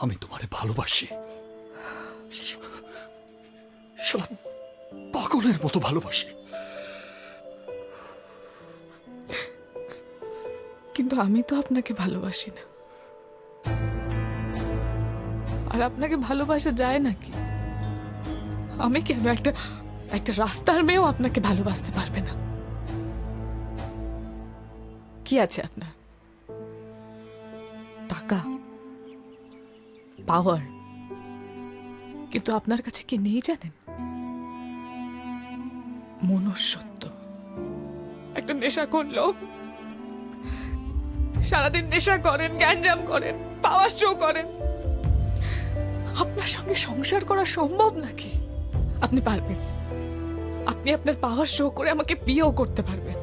আমি তোমারে ভালোবাসি। পাগলের মতো ভালোবাসি। কিন্তু আমি তো আপনাকে ভালোবাসি না। আর আপনাকে ভালোবাসা যায় নাকি আমি কেন একটা একটা রাস্তার মেয়েও আপনাকে ভালোবাসতে পারবে না? কি আছে আপনার? পাওয়ার। কিন্তু আপনার কাছে কি নেই জানেন? মনুষ্যত্ব। একটা নেশা করল সারাদিন নেশা করেন, গ্যাঞ্জাম করেন, পাওয়ার শো করেন। আপনার সঙ্গে সংসার করা সম্ভব নাকি? আপনি পারবেন। আপনি আপনার পাওয়ার শো করে আমাকে বিয়েও করতে পারবেন।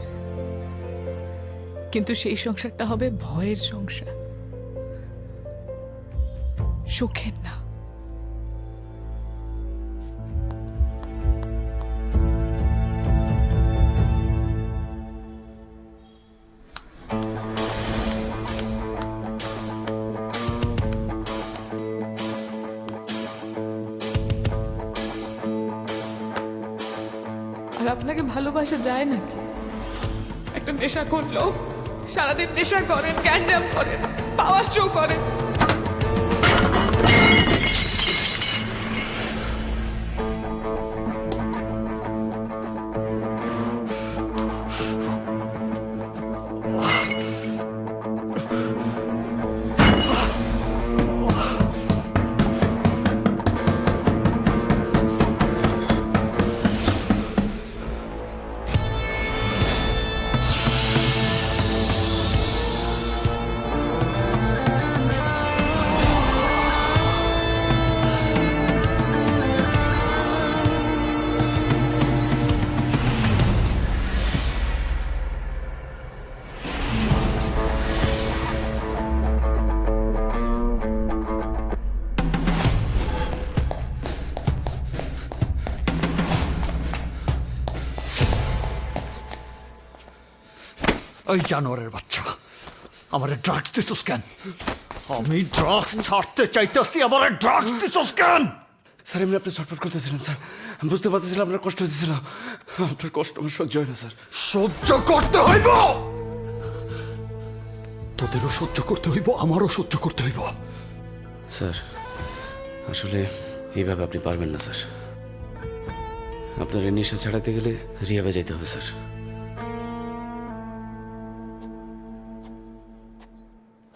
কিন্তু সেই সংসারটা হবে ভয়ের সংসার। সুখের না। আপনাকে ভালোবাসা যায় নাকি? একটা নেশা করল সারাদিন নেশা করেন গ্যাঞ্জাম করেন, পাওয়ার শো করেন। ওই জানোয়ারের বাচ্চা। আমার ড্রাগস দিছস কেন? আমি ড্রাগস ছাড়তে চাইতেছি আমার ড্রাগস দিছস কেন? স্যার এমনি আপনি ছটফট করতেছিলেন স্যার। আমি বুঝতে পারতেছিলাম আপনার কষ্ট হতেছিল আপনার কষ্ট আমার সহ্য হয় না স্যার। সহ্য করতে হইব! তোদেরও সহ্য করতে হইব আমারও সহ্য করতে হইব। স্যার আসলে এইভাবে আপনি পারবেন না স্যার। আপনার নেশা ছাড়াতে গেলে রিয়াবে যেতে হবে স্যার।